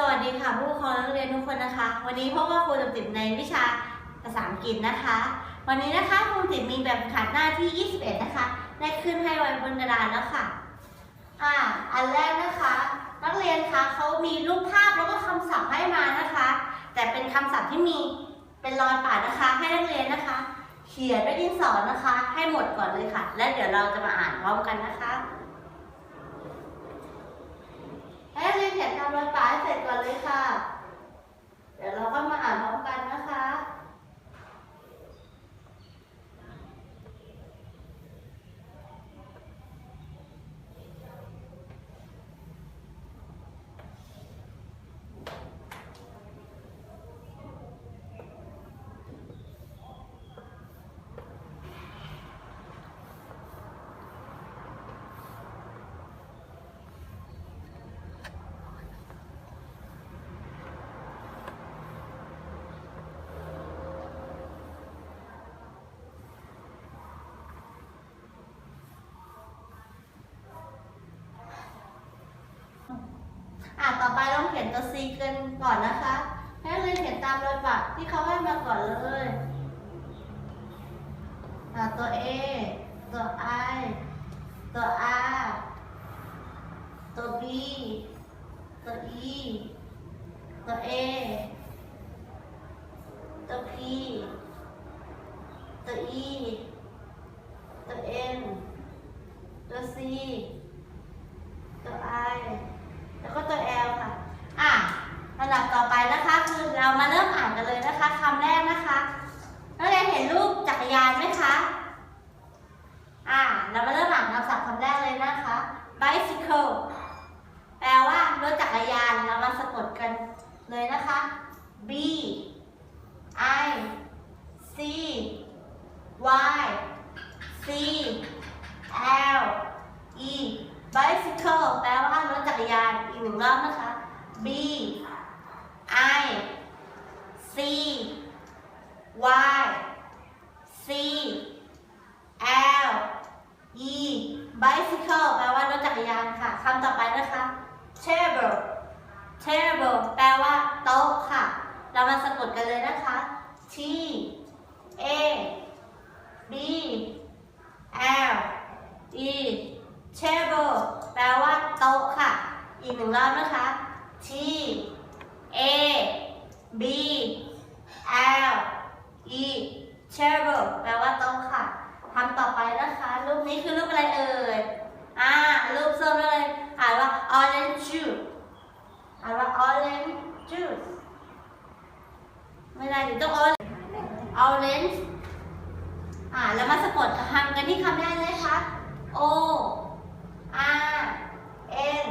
สวัสดีค่ะผู้ปกครองนักเรียนทุกคนนะคะ วันนี้พบกับครูจุ๋มจิ๋มในวิชาภาษาอังกฤษนะคะ วันนี้นะคะครูจิ๋มมีแบบฝึกหัดหน้าที่ 21 นะคะ ได้ขึ้นให้ไว้บนกระดานแล้วค่ะอ่าอันแรกนะคะ นักเรียนคะเขามีรูปภาพแล้วก็คำศัพท์ให้มานะคะ แต่เป็นคำศัพท์ที่มีเป็นรอยปาดนะคะ ให้นักเรียนนะคะ เขียนด้วยดินสอนะคะ ให้หมดก่อนเลยค่ะ แล้วเดี๋ยวเราจะมาอ่านพร้อมกันนะคะ ให้นักเรียนเขียนตามรอยปาให้เสร็จก่อนเลยค่ะ เดี๋ยวเราก็มาอ่านพร้อมกันนะคะ อะต่อไปลองเขียนตัว C กันก่อนนะคะให้นักเรียนเขียนตามรอยปากที่เขาให้มาก่อนเลยอะตัว A ตัว I ตัว R ตัว B ตัว E ตัว A ตัว P ตัว E ตัว N ตัว C ตัว I แล้วก็ตัว L ค่ะ อะลำดับต่อไปนะคะ คือเรามาเริ่มอ่านกันเลยนะคะคำแรกนะคะนักเรียนเห็นรูปจักรยานไหมคะ อะเรามาเริ่มอ่านคำศัพท์คำแรกเลยนะคะ bicycle แปลว่ารถจักรยาน เรามาสะกดกันเลยนะคะ B I C Y C L E bicycle แปลว่ารถจักรยานอีกหนึ่งรอบนะคะ B I C Y C L E bicycle แปลว่ารถจักรยานค่ะคำต่อไปนะคะ table table แปลว่าโต๊ะค่ะ เรามาสะกดกันเลยนะคะ T A B L E table แปลว่าโต๊ะค่ะ อีกหนึ่งรอบนะคะ T A B L E table แปลว่าโต๊ะค่ะทำต่อไปนะคะ รูปนี้คือรูปอะไรเอ่ย อ่า รูปส้มเลยอ่านว่า orange juice อ่านว่า orange juice ไม่ได้เดี๋ยวต้อง orange orange อ่าแล้วมาสะกดคำกันที่คำแรกเลยค่ะ O R N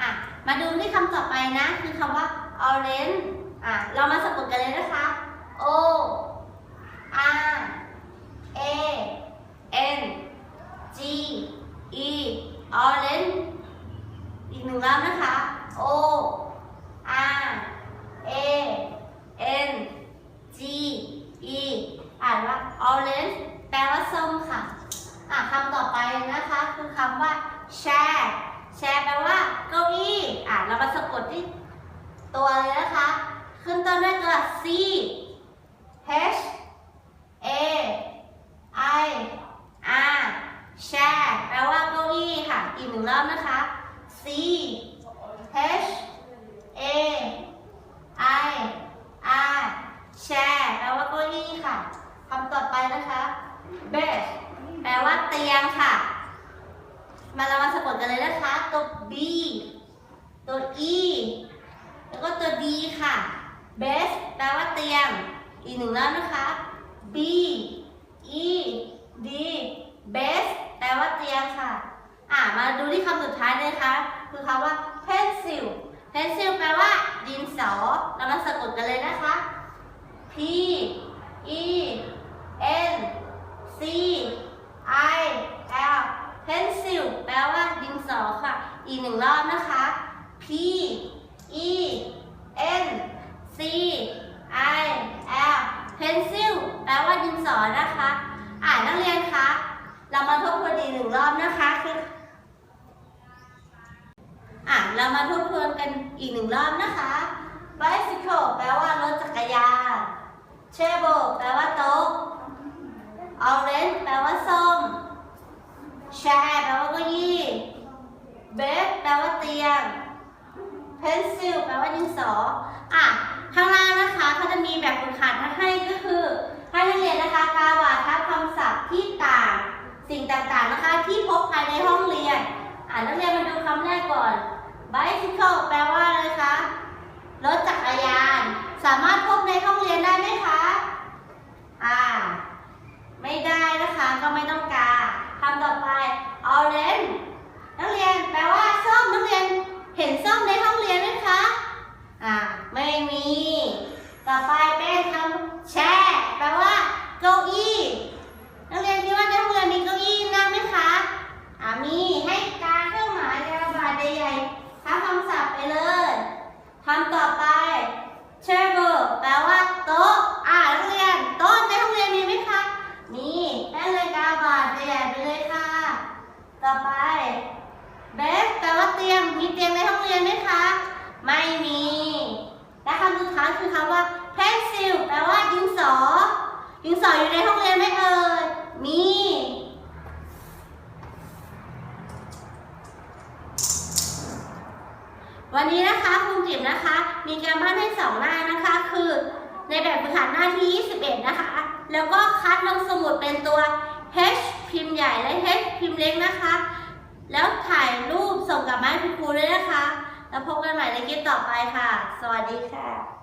อะ มาดูที่คำต่อไป นะคือคำว่า orange อะเรามาสะกดกันเลยนะคะ O R A N G E orange อีกหนึ่งรอบนะคะ O R A N G E อ่านว่า orange แปลว่าส้มค่ะ อะคำต่อไปนะคะ คือคำว่า chair chair แปลว่าเก้าอี้ อะ เรามาสะกดที่ตัวเลยนะคะ ขึ้นต้นด้วยตัว C H A I R chair แปลว่าเก้าอี้ค่ะ อีกหนึ่งรอบนะคะ C H A I R chair แปลว่าเก้าอี้ค่ะคำต่อไปนะคะ bed แปลว่าเตียงค่ะ มาเรามาสะกดกันเลยนะคะ ตัว B ตัว E แล้วก็ตัว D ค่ะ bed แปลว่าเตียง อีกหนึ่งรอบนะคะ B E D bed แปลว่าเตียงค่ะ อ่ามาดูที่คำสุดท้ายเลยค่ะคือคำว่า pencil pencil แปลว่าดินสอ เรามาสะกดกันเลยนะคะ P E N C I L pencil แปลว่าดินสอค่ะ อีกหนึ่งรอบนะคะ P E N C I L pencil แปลว่าดิ นะคะ อ่านักเรียนคะ เรามาทบทวนอีกหนึ่งรอบนะคะคืออะเรามาทบทวนกันอีกหนึ่งรอบนะคะ bicycle แปลว่ารถจักรยาน table แปลว่าโต๊ะ orange แปลว่าส้ม chair แปลว่าเก้าอี้ bed แปลว่าเตียง pencil แปลว่าดินสอ อะ ข้างล่างนะคะเขาจะมีแบบฝึกหัดให้ก็คือ นักเรียนนะคะกาวาทับคำศัพท์ที่ต่าง สิ่งต่างๆนะคะ ที่พบภายในห้องเรียน อ่านักเรียนมาดูคำแรกก่อน bicycle แปลว่าอะไรคะ รถจักรยาน สามารถพบในห้องเรียนได้ไหมคะ อ่า ไม่ได้นะคะก็ไม่ต้องการคำต่อไป orange นักเรียนแปลว่าส้มนักเรียนเห็นส้มในห้องเรียนไหมคะ อ่า ไม่มี ต่อไปเป็นคำแช่แปลว่าเก้าอี้ นักเรียนคิดว่าในห้องเรียนมีเก้าอี้นั่งไหมคะ อ่ามีให้กาเครื่องหมายกระบาดใหญ่ๆทับคำศัพท์ไปเลยคำต่อไป table แปลว่าโต๊ะ อ่านักเรียนโต๊ะในห้องเรียนมีไหมคะ มีให้เลยกาบาดใหญ่ๆไปเลยค่ะ ต่อไป bed แปลว่าเตียง มีเตียงในห้องเรียนไหมคะ ไม่มี และคำสุดท้ายคือคำว่า pencil แปลว่าดินสอ ดินสออยู่ในห้องเรียนไหมเอ่ย มี วันนี้นะคะคุณจิ๋มนะคะ มีการบ้านให้สองหน้านะคะ คือในแบบฝึกหัดหน้าที่ 21 นะคะ แล้วก็คัดลงสมุดเป็นตัว H พิมพ์ใหญ่และ H พิมพ์เล็กนะคะ แล้วถ่ายรูปส่งกลับมาให้คุณครูด้วยนะคะ แล้วพบกันใหม่ในคลิปต่อไปค่ะ สวัสดีค่ะ